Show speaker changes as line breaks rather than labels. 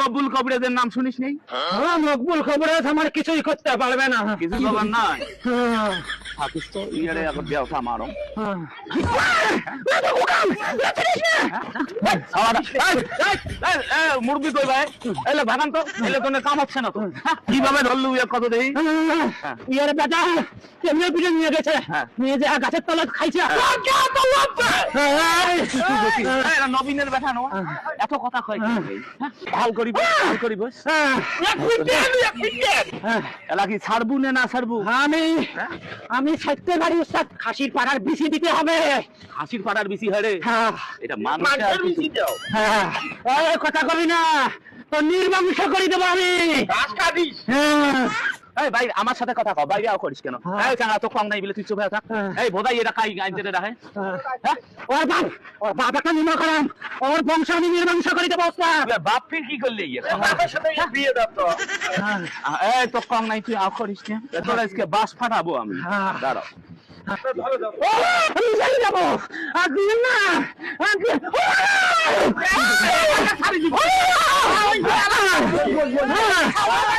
মকবুল কবিরাজের নাম শুনিস নেই
হ্যাঁ, মকবুল খবর আমার কিছুই করতে পারবে না।
কিছু খবর নাই।
হ্যাঁ,
তো ইয়ারে এখন ব্যবসা মারো।
হ্যাঁ।
মুরগি কই ভাই এলে ভাগান তো এলে কাম হচ্ছে না তো কীভাবে ধরলু ইয়ে কত দেই
ইয়ার বেটা নিয়ে গেছে।
হ্যাঁ।
নিয়ে যে গাছের তলায় খাইছে।
এরা নবীনের বেটা নো এত কথা কয় হ্যাঁ? ভালো করিব ভালো করিব। এলা ছাড়বু নে না ছাড়বু?
আমি আমি ছাড়তে পারি খাসির পাড়ার বিসি দিতে হবে।
হাসির পাড়ার বেশি হারে
হ্যাঁ।
এটা মানুষের
হ্যাঁ। কথা কবি না। তো নির্বংশ করে দেবো আমি। হ্যাঁ।
এই ভাই আমার সাথে কথা কও বাইরে আও করিস কেন
হ্যাঁ।
এই চাঙা তো কম নাই বলে তুই চুপ হয়ে থাক
হ্যাঁ।
এই বোধাই এটা কাই গাইতে রাখে
হ্যাঁ। ওর বাপ ওর বাপ একটা নিমা করাম ওর বংশ আমি নির্বংশ করে দেবো উস্তাদ
বাপ ফির কি করলে ইয়ে
বিয়ে দাও তো
হ্যাঁ
এই তো কম নাই তুই আও করিস কেন তোরা আজকে বাস ফাটাবো আমি
হ্যাঁ।
দাঁড়াও
আমি চলে যাব আগে না ও! ও!